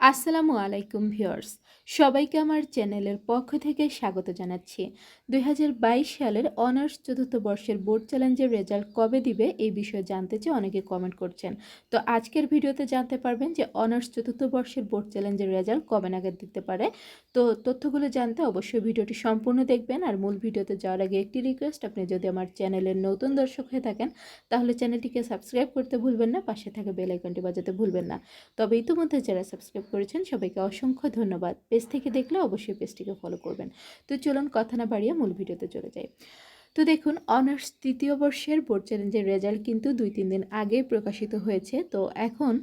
আসসালামু আলাইকুম ভিউয়ার্স, সবাইকে আমার চ্যানেলের পক্ষ থেকে স্বাগত জানাচ্ছি। দু হাজার বাইশ সালের অনার্স চতুর্থ বর্ষের বোর্ড চ্যালেঞ্জের রেজাল্ট কবে দিবে এই বিষয়ে জানতে চেয়ে অনেকে কমেন্ট করছেন। তো আজকের ভিডিওতে জানতে পারবেন যে অনার্স চতুর্থ বর্ষের বোর্ড চ্যালেঞ্জের রেজাল্ট কবে নাগাদ দিতে পারে। তো তথ্যগুলো জানতে অবশ্যই ভিডিওটি সম্পূর্ণ দেখবেন আর মূল ভিডিওতে যাওয়ার আগে একটি রিকোয়েস্ট আপনি যদি আমার চ্যানেলের নতুন দর্শক হয়ে থাকেন, তাহলে চ্যানেলটিকে সাবস্ক্রাইব করতে ভুলবেন না, পাশে থাকা বেল আইকনটি বাজাতে ভুলবেন না। তবে ইতিমধ্যে যারা সাবস্ক্রাইব করেছেন, সবাইকে অসংখ্য ধন্যবাদ। পেজ থেকে দেখলে অবশ্যই পেজটিকে ফলো করবেন। তো চলুন কথা না বাড়িয়ে মূল ভিডিওতে চলে যাই। তো দেখুন অনার্স তৃতীয় বর্ষের বোর্ড চ্যালেঞ্জের রেজাল্ট কিন্তু দুই তিন দিন আগেই প্রকাশিত হয়েছে। তো এখন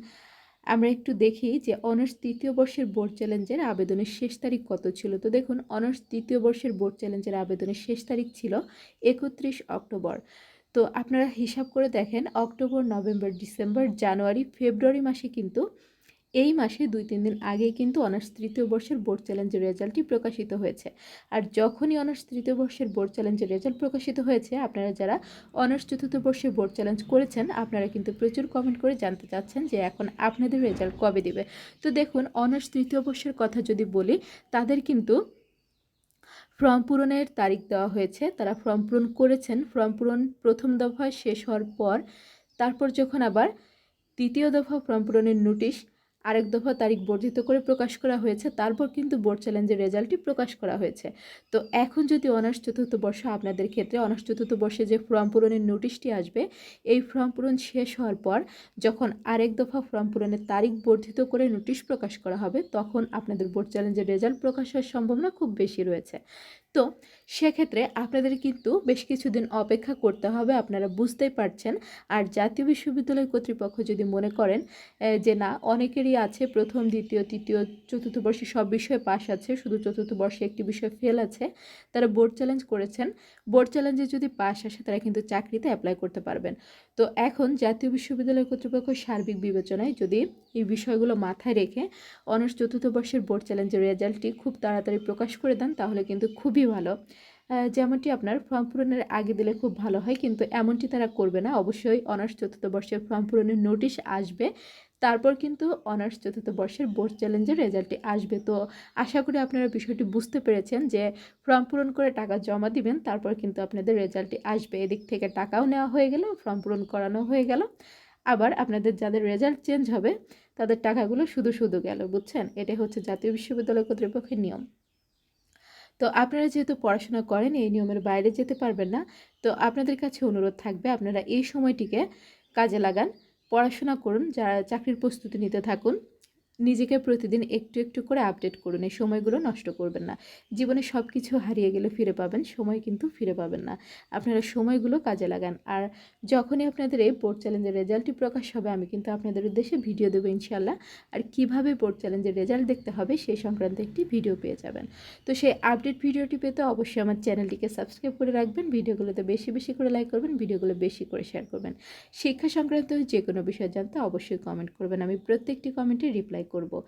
আমরা একটু দেখি যে অনার্স তৃতীয় বর্ষের বোর্ড চ্যালেঞ্জের আবেদনের শেষ তারিখ কত ছিল। তো দেখুন অনার্স তৃতীয় বর্ষের বোর্ড চ্যালেঞ্জের আবেদনের শেষ তারিখ ছিল একত্রিশ অক্টোবর। তো আপনারা হিসাব করে দেখেন, অক্টোবর, নভেম্বর, ডিসেম্বর, জানুয়ারি, ফেব্রুয়ারি মাসে কিন্তু এই মাসে দুই, তিন দিন আগেই কিন্তু অনার্স তৃতীয় বর্ষের বোর্ড চ্যালেঞ্জের রেজাল্টটি প্রকাশিত হয়েছে। আর যখনই অনার্স তৃতীয় বর্ষের বোর্ড চ্যালেঞ্জের রেজাল্ট প্রকাশিত হয়েছে, আপনারা যারা অনার্স চতুর্থ বর্ষের বোর্ড চ্যালেঞ্জ করেছেন, আপনারা কিন্তু প্রচুর কমেন্ট করে জানতে চাচ্ছেন যে এখন আপনাদের রেজাল্ট কবে দিবে। তো দেখুন, অনার্স তৃতীয় বর্ষের কথা যদি বলি, তাদের কিন্তু ফর্ম পূরণের তারিখ দেওয়া হয়েছে। তারা ফর্ম পূরণ করেছেন। ফর্ম পূরণ প্রথম দফায় শেষ হওয়ার পর, তারপর যখন আবার দ্বিতীয় দফা ফর্ম পূরণের নোটিশ আরেক দফা তারিখ বর্ধিত করে প্রকাশ করা হয়েছে, তারপর কিন্তু বোর্ড চ্যালেঞ্জের রেজাল্টটি প্রকাশ করা হয়েছে। তো এখন যদি অনার্স চতুর্থ বর্ষ আপনাদের ক্ষেত্রে অনার্স চতুর্থ বর্ষে যে ফর্ম পূরণের নোটিশটি আসবে, এই ফর্ম পূরণ শেষ হওয়ার পর যখন আরেক দফা ফর্ম পূরণের তারিখ বর্ধিত করে নোটিশ প্রকাশ করা হবে, তখন আপনাদের বোর্ড চ্যালেঞ্জের রেজাল্ট প্রকাশ হওয়ার সম্ভাবনা খুব বেশি রয়েছে। তো সেক্ষেত্রে আপনাদের কিন্তু বেশ কিছুদিন অপেক্ষা করতে হবে, আপনারা বুঝতেই পারছেন। আর জাতীয় বিশ্ববিদ্যালয় কর্তৃপক্ষ যদি মনে করেন যে না, অনেকেরই আছে প্রথম, দ্বিতীয়, তৃতীয়, চতুর্থ বর্ষে সব বিষয়ে পাশ আছে, শুধু চতুর্থ বর্ষে একটি বিষয় ফেল আছে, তারা বোর্ড চ্যালেঞ্জ করেছেন। বোর্ড চ্যালেঞ্জে যদি পাশ আসে, তারা কিন্তু চাকরিতে অ্যাপ্লাই করতে পারবেন। তো এখন জাতীয় বিশ্ববিদ্যালয় কর্তৃপক্ষ সার্বিক বিবেচনায় যদি এই বিষয়গুলো মাথায় রেখে অনার্স চতুর্থ বর্ষের বোর্ড চ্যালেঞ্জের রেজাল্টটি খুব তাড়াতাড়ি প্রকাশ করে দেন, তাহলে কিন্তু খুবই ভালো। যেমনটি আপনার ফর্ম পূরণের আগে দিলে খুব ভালো হয়, কিন্তু এমনটি তারা করবে না। অবশ্যই অনার্স চতুর্থ বর্ষের ফর্ম পূরণের নোটিশ আসবে। তারপর কিন্তু অনার্স চতুর্থ বর্ষের বোর্ড চ্যালেঞ্জের রেজাল্টটি আসবে। তো আশা করি আপনারা বিষয়টি বুঝতে পেরেছেন যে, ফর্ম পূরণ করে টাকা জমা দিবেন, তারপর কিন্তু আপনাদের রেজাল্টটি আসবে। এদিক থেকে টাকাও নেওয়া হয়ে গেল, ফর্ম পূরণ করানো হয়ে গেল। আবার আপনাদের যাদের রেজাল্ট চেঞ্জ হবে, তাদের টাকাগুলো শুধু শুধু গেল, বুঝছেন? এটা হচ্ছে জাতীয় বিশ্ববিদ্যালয় কর্তৃপক্ষের নিয়ম। তো আপনারা যেহেতু পড়াশোনা করেন, এই নিয়মের বাইরে যেতে পারবেন না। তো আপনাদের কাছে অনুরোধ থাকবে, আপনারা এই সময়টিকে কাজে লাগান, পড়াশোনা করুন, যারা চাকরির প্রস্তুতি নিতে থাকুন। নিজেকে প্রতিদিন একটু একটু করে আপডেট করুন। এই সময়গুলো নষ্ট করবেন না। জীবনে সব কিছু হারিয়ে গেলে ফিরে পাবেন, সময় কিন্তু ফিরে পাবেন না। আপনারা সময়গুলো কাজে লাগান। আর যখনই আপনাদের এই বোর্ড চ্যালেঞ্জের রেজাল্টটি প্রকাশ হবে, আমি কিন্তু আপনাদের উদ্দেশ্যে ভিডিও দেবো ইনশাল্লাহ আর কীভাবে বোর্ড চ্যালেঞ্জের রেজাল্ট দেখতে হবে সেই সংক্রান্ত একটি ভিডিও পেয়ে যাবেন। তো সেই আপডেট ভিডিওটি পেতে অবশ্যই আমার চ্যানেলটিকে সাবস্ক্রাইব করে রাখবেন ভিডিওগুলোতে বেশি বেশি করে লাইক করবেন ভিডিওগুলো বেশি করে শেয়ার করবেন। শিক্ষা সংক্রান্ত যে কোনো বিষয় জানতে অবশ্যই কমেন্ট করবেন। আমি প্রত্যেকটি কমেন্টে রিপ্লাই করব।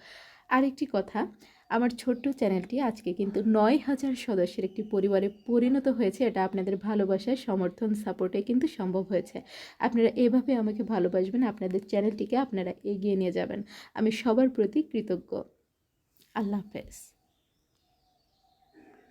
আরেকটি কথা, আমার ছোট্ট চ্যানেলটি আজকে কিন্তু নয় হাজার সদস্যের একটি পরিবারে পরিণত হয়েছে, এটা আপনাদের ভালোবাসায় সমর্থন, সাপোর্টে কিন্তু সম্ভব হয়েছে। আপনারা এভাবে আমাকে ভালোবাসবেন, আপনাদের চ্যানেলটিকে আপনারা এগিয়ে নিয়ে যাবেন। আমি সবার প্রতি কৃতজ্ঞ। আল্লাহ হাফেজ।